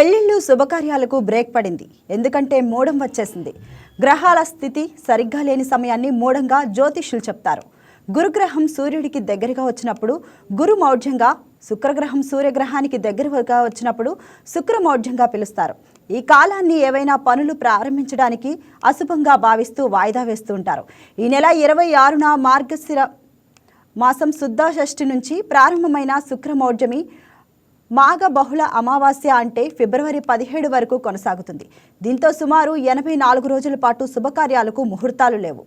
పెళ్ళిళ్ళు శుభకార్యాలకు బ్రేక్ పడింది. ఎందుకంటే మూడం వచ్చేసింది. గ్రహాల స్థితి సరిగ్గా లేని సమయాన్ని మూఢంగా జ్యోతిష్యులు చెప్తారు. గురుగ్రహం సూర్యుడికి దగ్గరగా వచ్చినప్పుడు గురు మౌఢ్యంగా శుక్రగ్రహం సూర్యగ్రహానికి దగ్గరగా వచ్చినప్పుడు శుక్రమౌఢ్యంగా పిలుస్తారు. ఈ కాలాన్ని ఏవైనా పనులు ప్రారంభించడానికి అశుభంగా భావిస్తూ వాయిదా వేస్తూ ఉంటారు. ఈ నెల ఇరవై ఆరున మార్గశిర మాసం శుద్ధ షష్ఠి నుంచి ప్రారంభమైన శుక్రమౌఢ్యమి మాఘ బహుళ అమావాస్య అంటే ఫిబ్రవరి పదిహేడు వరకు కొనసాగుతుంది. దీంతో సుమారు ఎనభై నాలుగు రోజుల పాటు శుభకార్యాలకు ముహూర్తాలు లేవు.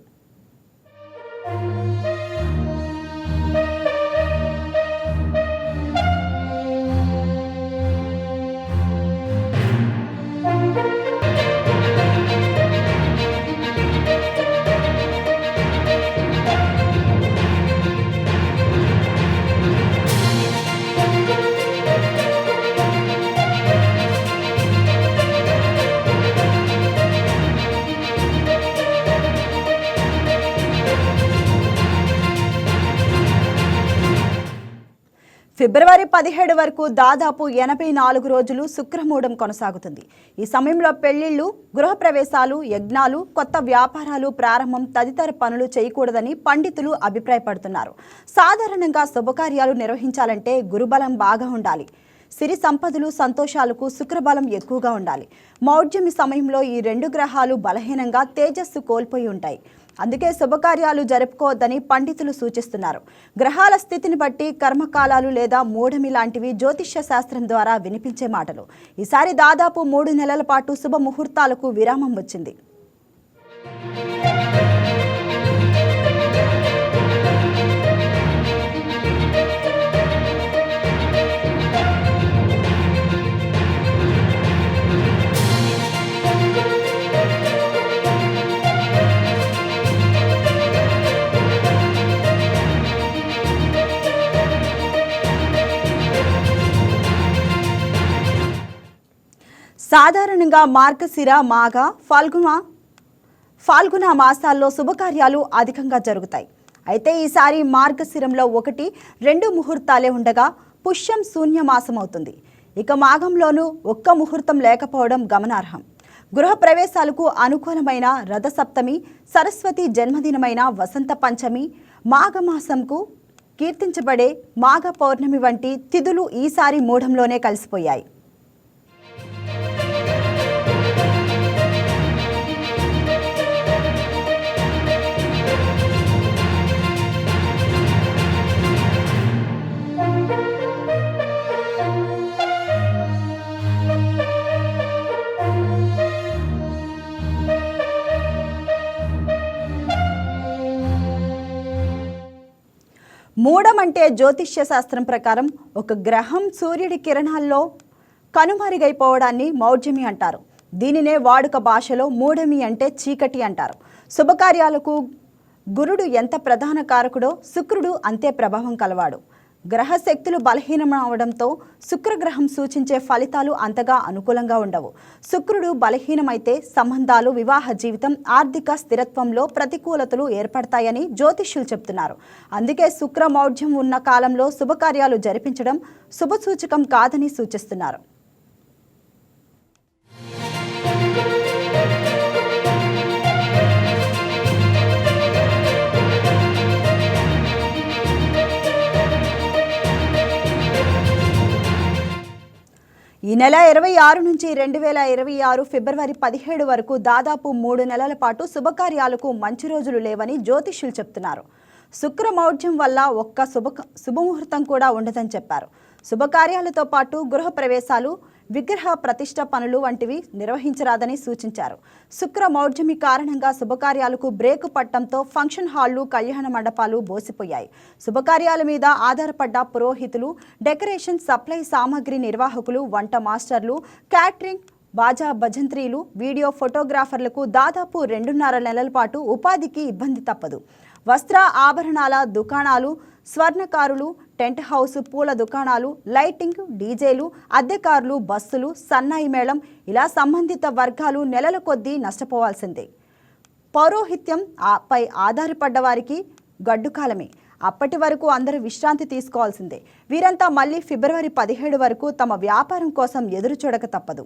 ఫిబ్రవరి పదిహేడు వరకు దాదాపు ఎనభై నాలుగు రోజులు శుక్రమూఢం కొనసాగుతుంది. ఈ సమయంలో పెళ్ళిళ్ళు గృహప్రవేశాలు యజ్ఞాలు కొత్త వ్యాపారాలు ప్రారంభం తదితర పనులు చేయకూడదని పండితులు అభిప్రాయపడుతున్నారు. సాధారణంగా శుభకార్యాలు నిర్వహించాలంటే గురుబలం బాగా ఉండాలి. సిరి సంపదలు సంతోషాలకు శుక్రబలం ఎక్కువగా ఉండాలి. మౌఢ్యమి సమయంలో ఈ రెండు గ్రహాలు బలహీనంగా తేజస్సు కోల్పోయి ఉంటాయి. అందుకే శుభకార్యాలు జరుపుకోవద్దని పండితులు సూచిస్తున్నారు. గ్రహాల స్థితిని బట్టి కర్మకాలాలు లేదా మూఢమి లాంటివి జ్యోతిష్య శాస్త్రం ద్వారా వినిపించే మాటలు. ఈసారి దాదాపు మూడు నెలల పాటు శుభ ముహూర్తాలకు విరామం వచ్చింది. సాధారణంగా మార్గశిర మాఘ ఫాల్గుణ ఫాల్గుణ మాసాల్లో శుభకార్యాలు అధికంగా జరుగుతాయి. అయితే ఈసారి మార్గశిరంలో ఒకటి రెండు ముహూర్తాలే ఉండగా పుష్యం శూన్య మాసం అవుతుంది ఇక మాఘంలోనూ ఒక్క ముహూర్తం లేకపోవడం గమనార్హం. గృహ ప్రవేశాలకు అనుకూలమైన రథసప్తమి సరస్వతి జన్మదినమైన వసంత పంచమి మాఘమాసంకు కీర్తించబడే మాఘ పౌర్ణమి వంటి తిథులు ఈసారి మూఢంలోనే కలిసిపోయాయి. మూడం అంటే జ్యోతిష్య శాస్త్రం ప్రకారం ఒక గ్రహం సూర్యుడి కిరణాల్లో కనుమరుగైపోవడాన్ని మౌఢ్యమి అంటారు. దీనినే వాడుక భాషలో మూఢమి అంటే చీకటి అంటారు. శుభకార్యాలకు గురుడు ఎంత ప్రధాన కారకుడో శుక్రుడు అంతే ప్రభావం కలవాడు. గ్రహ శక్తులు బలహీనమవడంతో శుక్రగ్రహం సూచించే ఫలితాలు అంతగా అనుకూలంగా ఉండవు. శుక్రుడు బలహీనమైతే సంబంధాలు వివాహ జీవితం ఆర్థిక స్థిరత్వంలో ప్రతికూలతలు ఏర్పడతాయని జ్యోతిష్యులు చెప్తున్నారు. అందుకే శుక్రమౌఢ్యం ఉన్న కాలంలో శుభకార్యాలు జరిపించడం శుభసూచకం కాదని సూచిస్తున్నారు. ఈ నెల ఇరవై ఆరు నుంచి రెండు వేల ఇరవై ఆరు ఫిబ్రవరి పదిహేడు వరకు దాదాపు మూడు నెలల పాటు శుభకార్యాలకు మంచి రోజులు లేవని జ్యోతిష్యులు చెప్తున్నారు. శుక్రమౌఢ్యం వల్ల ఒక్క శుభ శుభముహూర్తం కూడా ఉండదని చెప్పారు. శుభకార్యాలతో పాటు గృహ ప్రవేశాలు విగ్రహ ప్రతిష్ట పనులు వంటివి నిర్వహించరాదని సూచించారు. శుక్ర మౌఢ్యమి కారణంగా శుభకార్యాలకు బ్రేకు పట్టడంతో ఫంక్షన్ హాళ్ళు కళ్యాణ మండపాలు బోసిపోయాయి. శుభకార్యాల మీద ఆధారపడ్డ పురోహితులు డెకరేషన్ సప్లై సామాగ్రి నిర్వాహకులు వంట మాస్టర్లు క్యాటరింగ్ బాజా భజంత్రీలు వీడియో ఫోటోగ్రాఫర్లకు దాదాపు రెండున్నర నెలల పాటు ఉపాధికి ఇబ్బంది తప్పదు. వస్త్ర ఆభరణాల దుకాణాలు స్వర్ణకారులు టెంట్ హౌస్ పూల దుకాణాలు లైటింగ్ డీజేలు అద్దెకారులు బస్సులు సన్నాయి మేళం ఇలా సంబంధిత వర్గాలు నెలల కొద్దీ నష్టపోవాల్సిందే. పౌరోహిత్యం పై ఆధారపడ్డ వారికి గడ్డుకాలమే అప్పటి వరకు అందరూ విశ్రాంతి తీసుకోవాల్సిందే. వీరంతా మళ్ళీ ఫిబ్రవరి పదిహేడు వరకు తమ వ్యాపారం కోసం ఎదురు చూడక తప్పదు.